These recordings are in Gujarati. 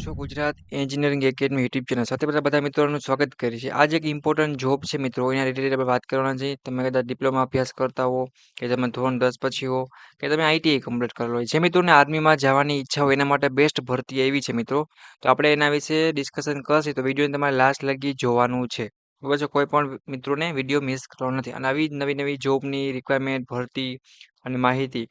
છો Gujarat engineering academy YouTube channel સાથે બધા બધા મિત્રોનું સ્વાગત કરીએ છીએ આજે એક ઇમ્પોર્ટન્ટ જોબ છે મિત્રો, એના રિલેટેડ આપણે વાત કરવાના છે. તમે કદાચ ડિપ્લોમા અભ્યાસ કરતા હો, કે તમે ધોરણ દસ પછી હો, કે તમે આઈટીઆઈ કમ્પ્લીટ કરેલો હોય. જે મિત્રોને આર્મીમાં જવાની ઈચ્છા હોય, એના માટે બેસ્ટ ભરતી એવી છે મિત્રો. તો આપણે એના વિશે ડિસ્કશન કરશે, તો વિડીયોને તમારે લાસ્ટ લગી જોવાનું છે. બરાબર છે? કોઈ પણ મિત્રોને વીડિયો મિસ કરવાનો નથી. અને આવી નવી નવી જોબની રિક્વાયરમેન્ટ ભરતી અને માહિતી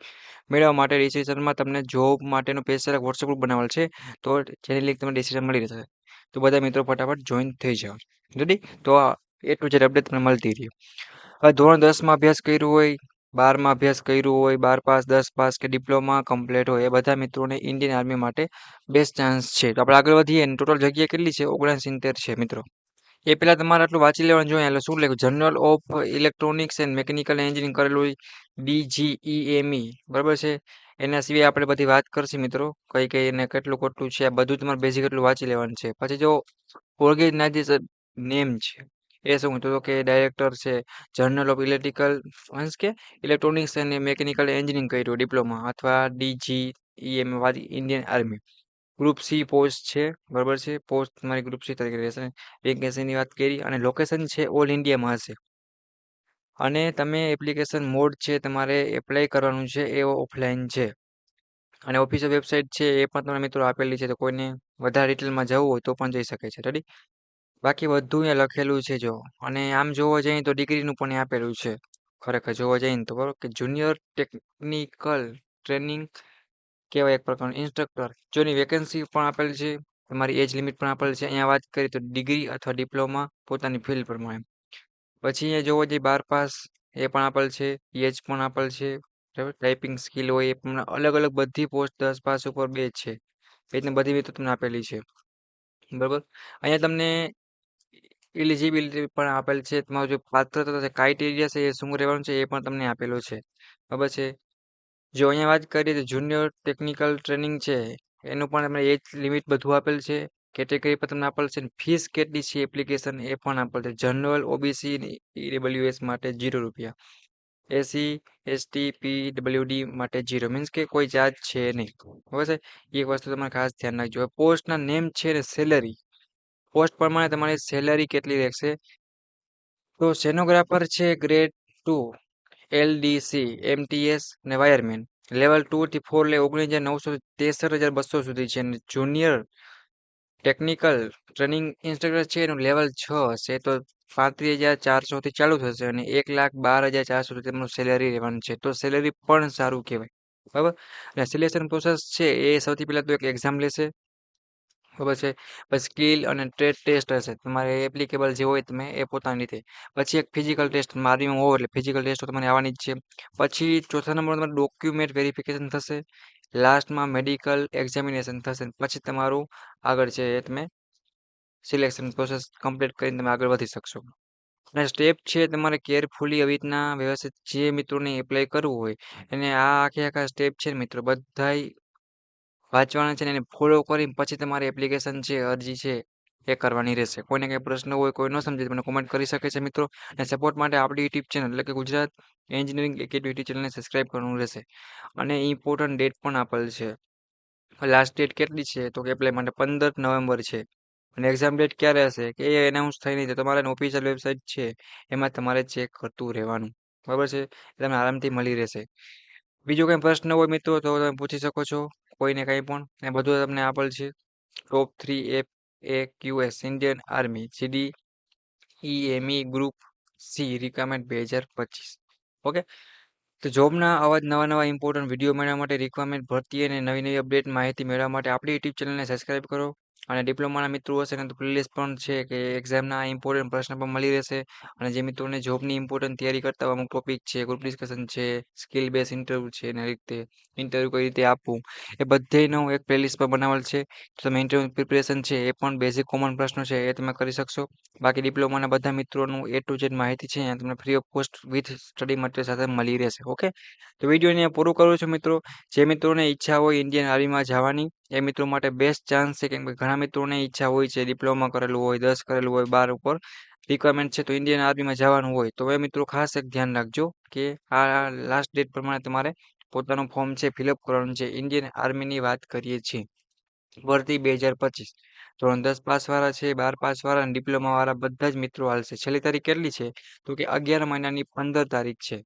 મેળવવા માટે ડિસ્ક્રિપ્શનમાં તમને જોબ માટેનો સ્પેશિયલ વોટ્સએપ ગ્રુપ બનાવેલ છે, તો જેની લિંક તમને ડિસ્ક્રિપ્શન મળી રહેશે. તો બધા મિત્રો ફટાફટ જોઈન થઈ જાઓ. રેડી તો એ ટુ જેડ અપડેટ તમને મળતી રહી. હવે ધોરણ દસમાં અભ્યાસ કર્યું હોય બારમાં અભ્યાસ કર્યું હોય, બાર પાસ, દસ પાસ કે ડિપ્લોમા કમ્પ્લીટ હોય, એ બધા મિત્રોને ઇન્ડિયન આર્મી માટે બેસ્ટ ચાન્સ છે. તો આપણે આગળ વધીએ ટોટલ જગ્યા કેટલી છે? ઓગણસિત્તેર છે, મિત્રો. એ પહેલાં તમારે આટલું વાંચી લેવાનું જોઈએ. એટલે શું લખ્યું? General of electronics and mechanical engineering કરેલું હોય. ડીજીઈએમઈ બરાબર છે? એના સિવાય આપણે બધી વાત કરશું મિત્રો. કઈ કઈ એને કેટલું કેટલું છે, આ બધું તમારે બેઝિક એટલું વાંચી લેવાનું છે. પછી જો ઓર્ગેનાઇઝેશન નેમ છે, એ શું તો કે ડાયરેક્ટર છે જર્નલ ઓફ ઇલેક્ટ્રિકલ મીન્સ કે ઇલેક્ટ્રોનિક્સ અને મેકેનિકલ એન્જિનિયરિંગ કર્યું ડિપ્લોમા અથવા ડીજીઈએમ વાળી Indian army group C post છે, બરાબર છે? પોસ્ટ તમારી ગ્રુપ સી તરીકે રહેશે. વેકેન્સીની વાત કરી અને લોકેશન છે ઓલ ઇન્ડિયામાં હશે. અને તમે એપ્લિકેશન મોડ છે તમારે એપ્લાય કરવાનું છે એ ઓફલાઈન છે. અને ઓફિશિયલ વેબસાઇટ છે એ પણ તમને મિત્રો આપેલી છે તો કોઈને વધારે ડિટેલમાં જવું હોય તો પણ જઈ શકે છે. રેડી બાકી બધું અહીંયા લખેલું છે જો. અને આમ જોવા જઈએ તો ડિગ્રીનું પણ આપેલું છે. ખરેખર જોવા જઈએ તો બરાબર. કે જુનિયર ટેકનિકલ ટ્રેનિંગ કહેવાય એક પ્રકારનું ઇન્સ્ટ્રક્ટર જોની વેકેન્સી પણ આપેલ છે, તમારી એજ લિમિટ પણ આપેલ છે. અહીંયા વાત કરીએ તો ડિગ્રી અથવા ડિપ્લોમા પોતાની ફિલ્ડ પ્રમાણે પછી અહીંયા જોવો જોઈએ બાર પાસ એ પણ આપેલ છે એજ પણ આપેલ છે, બરાબર? ટાઈપિંગ સ્કિલ હોય એ પણ અલગ અલગ બધી પોસ્ટ દસ પાસ ઉપર બે છે. એ રીતની બધી વિગતો તમને આપેલી છે. બરાબર? અહીંયા તમને એલિજિબિલિટી પણ આપેલ છે. તમારું જે પાત્રતા છે ક્રાઇટેરિયા છે એ શું રહેવાનું છે એ પણ તમને આપેલો છે. બરાબર છે? જો અહીંયા વાત કરીએ તો જુનિયર ટેકનિકલ ટ્રેનિંગ છે, એનું પણ તમને એજ લિમિટ બધું આપેલ છે. કેટેગરી પર તમને આપેલ છે ફીસ કેટલી છે એપ્લિકેશન એ પણ આપેલ છે. જનરલ ઓબીસી ઈડબ્લ્યુએસ માટે જીરો રૂપિયા. એસી એસટી પી ડબલ્યુડી માટે જીરો મીન્સ કે કોઈ ચાર્જ છે નહીં. બરાબર છે? એક વસ્તુ તમારે ખાસ ધ્યાન રાખજો. પોસ્ટના નેમ છે ને સેલરી પોસ્ટ પ્રમાણે તમારી સેલરી કેટલી રહેશે? તો સેનોગ્રાફર છે ગ્રેડ ટુ એલડીસી, એમટીએસ ને વાયરમેન. લેવલ ટુ થી ફોર લે ઓગણીસ હજાર નવસો તેસઠ હજાર બસો સુધી છે અને જુનિયર ટેકનિકલ ટ્રેનિંગ ઇન્સ્ટ્રક્ટર છે એનું લેવલ છ હશે તો પાંત્રીસ હજાર ચારસોથી ચાલુ થશે અને એક લાખ બાર હજાર ચારસો તેમનું સેલેરી રહેવાનું છે. તો સેલેરી પણ સારું કહેવાય. બરાબર? અને સિલેક્શન પ્રોસેસ છે એ સૌથી પહેલાં તો એક એક્ઝામ લેશે. બરાબર છે? પછી સ્કિલ અને ટ્રેડ ટેસ્ટ હશે. તમારે એપ્લિકેબલ જે હોય તમે એ પોતાની રીતે. પછી એક ફિઝિકલ ટેસ્ટ આર્મીમાં હોવ એટલે ફિઝિકલ ટેસ્ટ તમારે આવવાની જ છે. પછી ચોથા નંબર તમારે ડોક્યુમેન્ટ વેરિફિકેશન થશે. લાસ્ટમાં મેડિકલ એક્ઝામિનેશન થશે. પછી તમારું આગળ છે એ તમે સિલેક્શન પ્રોસેસ કમ્પ્લીટ કરીને તમે આગળ વધી શકશો. અને સ્ટેપ છે તમારે કેરફુલી આવી રીતના વ્યવસ્થિત જે મિત્રોને એપ્લાય કરવું હોય, એને આ આખે આખા સ્ટેપ છે મિત્રો, બધાય વાંચવાના છે એને ફોલો કરી પછી તમારી એપ્લિકેશન છે અરજી છે એ કરવાની રહેશે. કોઈને કંઈ પ્રશ્ન હોય, કોઈ ન સમજે મને કોમેન્ટ કરી શકે છે મિત્રો. અને સપોર્ટ માટે આપણી યુટ્યુબ ચેનલ એટલે કે ગુજરાત એન્જિનિયરિંગ એકેડમી ચેનલને સબસ્ક્રાઈબ કરવાનું રહેશે. અને ઇમ્પોર્ટન્ટ ડેટ પણ આપેલ છે. લાસ્ટ ડેટ કેટલી છે? તો કે એપ્લાય માટે પંદર નવેમ્બર છે. અને એક્ઝામ ડેટ ક્યારે હશે? કે એ એનાઉન્સ થઈ નહીં તમારે ઓફિશિયલ વેબસાઇટ છે, એમાં તમારે ચેક કરતું રહેવાનું. બરાબર છે? એ તમને આરામથી મળી રહેશે. બીજો કંઈ પ્રશ્ન હોય મિત્રો, તો તમે પૂછી શકો છો. કોઈને કંઈ પણ. એ બધું તમને આપેલ છે. Top three F A Qs Indian army CD EME group C requirement બે હજાર પચીસ. ઓકે? તો જોબના આવા જ નવા નવા ઇમ્પોર્ટન્ટ વીડિયો મેળવવા માટે રિક્વાયરમેન્ટ ભરતી અને નવી નવી અપડેટ માહિતી મેળવવા માટે આપણી યુટ્યુબ ચેનલને સબસ્ક્રાઈબ કરો. અને ડિપ્લોમાના મિત્રો હશે તો પ્લેલિસ્ટ પણ છે કે એક્ઝામના ઇમ્પોર્ટન્ટ પ્રશ્ન પણ મળી રહેશે. અને જે મિત્રોને જોબની ઇમ્પોર્ટન્ટ તૈયારી કરતા અમુક ટોપિક છે ગ્રુપ ડિસ્કશન છે સ્કિલ બેઝ ઇન્ટરવ્યૂ છે એના રીતે ઇન્ટરવ્યૂ કઈ રીતે આપવું. એ બધેનું એક પ્લેલિસ્ટ પર બનાવેલ છે. તમે ઇન્ટરવ્યૂ પ્રિપરેશન છે એ પણ બેઝિક કોમન પ્રશ્નો છે એ તમે કરી શકશો. બાકી ડિપ્લોમાના બધા મિત્રોનું એ ટુ જેડ માહિતી છે તમને free of cost with study material સાથે મળી રહેશે ઓકે તો વીડિયો અહીંયા પૂરું કરું છું મિત્રો. જે મિત્રોને ઈચ્છા હોય ઇન્ડિયન આર્મીમાં જવાની એ મિત્રો માટે બેસ્ટ ચાન્સ છે, કેમ કે ઘણા મિત્રોને ઈચ્છા હોય છે ડિપ્લોમા કરેલું હોય, દસ કરેલું હોય, બાર ઉપર. રિક્વાયરમેન્ટ છે તો ઇન્ડિયન આર્મીમાં જવાનું હોય. તો એ મિત્રો ખાસ એક ધ્યાન રાખજો કે આ લાસ્ટ ડેટ પ્રમાણે તમારે પોતાનું ફોર્મ છે ફિલઅપ કરવાનું છે. ઇન્ડિયન આર્મીની વાત કરીએ છીએ. ભરતી બે હજાર પચીસ. ધોરણ દસ પાસવાળા છે, બાર પાસવાળા અને ડિપ્લોમાવાળા બધા જ મિત્રો હાલશે. છેલ્લી તારીખ કેટલી છે? તો કે અગિયાર મહિનાની પંદર તારીખ છે.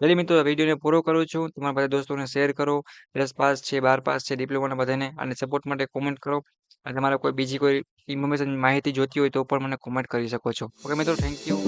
જલ્દી મિત્રો, વિડીયોને પૂરો કરું છું. તમારા બધા દોસ્તોને શેર કરો. દસ પાસ છે, બાર પાસ છે, ડિપ્લોમાના બધાને અને સપોર્ટ માટે કોમેન્ટ કરો. અને તમારે કોઈ બીજી કોઈ ઇન્ફોર્મેશન માહિતી જોતી હોય તો પણ મને કોમેન્ટ કરી શકો છો. ઓકે મિત્રો થેન્ક યુ